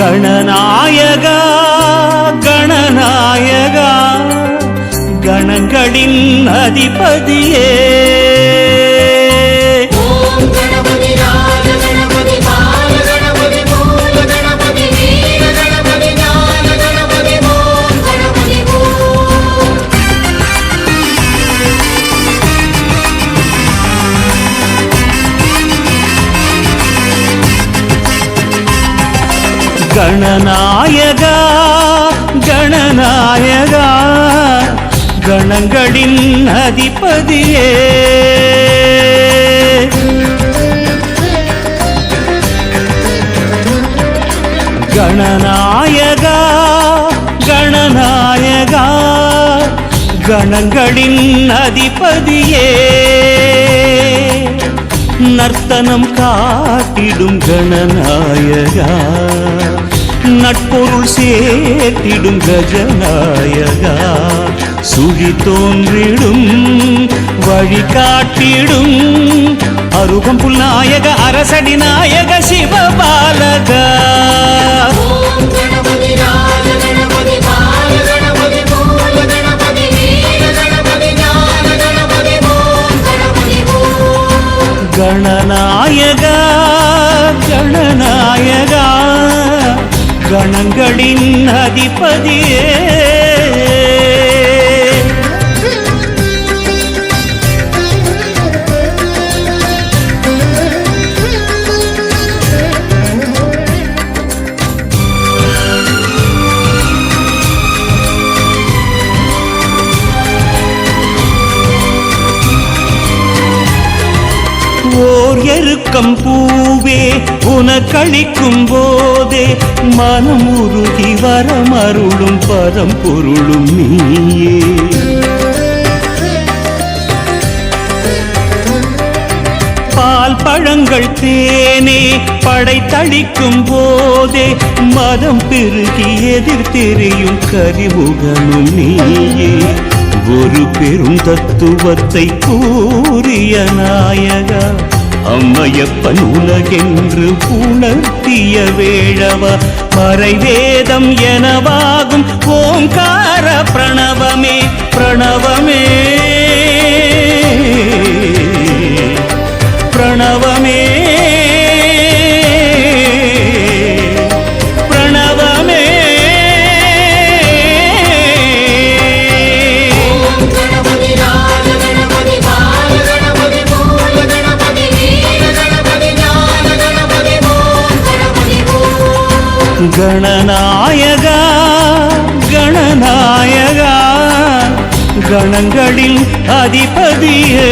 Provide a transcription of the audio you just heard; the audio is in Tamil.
கணநாயகா கணநாயகா கணங்களின் அதிபதியே. கணநாயகா கணநாயகா கணங்களின் அதிபதியே. கணநாயகா கணநாயகா கணங்களின் அதிபதியே. நர்த்தனம் காட்டிடும் கணநாயகா. நட்பொருள் சேர்த்திடும் கஜநாயகா. சுகி தோன்றிடும் வழி காட்டிடும். அருகம்புல் நாயக அரசடி நாயக சிவபாலகா. கணநாயக கணங்களின் அதிபதியே. ஓர் எருக்கம் பூவே உனக்களிக்கும் போதே மனம் உருகி வரமருளும் பதம் பொருளும் நீயே. பால் பழங்கள் தேனே படைத்தளிக்கும் போதே மதம் பெருகி எதிர் கரிமுகனும் நீயே. ஒரு பெரும் தத்துவத்தை கூறிய நாயகா அம்மையப்பன் உலகென்று உணர்த்திய வேழவா பறைவேதம் எனவாகும் ஓங்கார பிரணவமே பிரணவமே. கணநாயகா கணநாயகா கணங்களின் அதிபதியே.